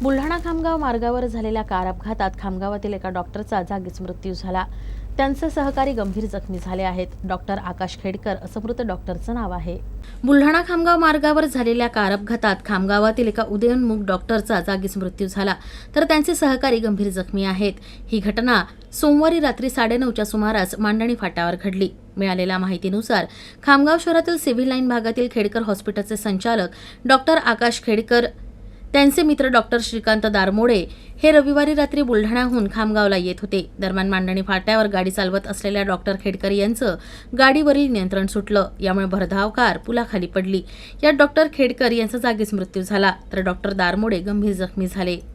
बुलढाणा खामगाव मार्गावर झालेल्या कार अपघातात खामगावातील एका डॉक्टरचा जागीच मृत्यू झाला. त्यांचे सहकारी गंभीर जखमी झाले आहेत. डॉक्टर आकाश खेडकर असं मृत डॉक्टरचं नाव आहे. बुलढाणा खामगाव मार्गावर झालेल्या कार अपघातात खामगावातील एका उदयोन्मुख डॉक्टरचा जागीच मृत्यू झाला. तर त्यांचे सहकारी गंभीर जखमी आहेत. ही घटना सोमवारी रात्री साडेनऊच्या सुमारास मांडणी फाट्यावर घडली. मिळालेल्या माहितीनुसार खामगाव शहरातील सिव्हिल लाईन भागातील खेडकर हॉस्पिटलचे संचालक डॉक्टर आकाश खेडकर त्यांचे मित्र डॉक्टर श्रीकांत दारमोडे हे रविवारी रात्री बुलढाण्याहून खामगावला येत होते. दरम्यान मांडणी फाट्यावर गाडी चालवत असलेल्या डॉक्टर खेडकर यांचं गाडीवरील नियंत्रण सुटलं. यामुळे भरधाव कार पुलाखाली पडली. यात डॉक्टर खेडकर यांचा जागीच मृत्यू झाला. तर डॉक्टर दारमोडे गंभीर जखमी झाले.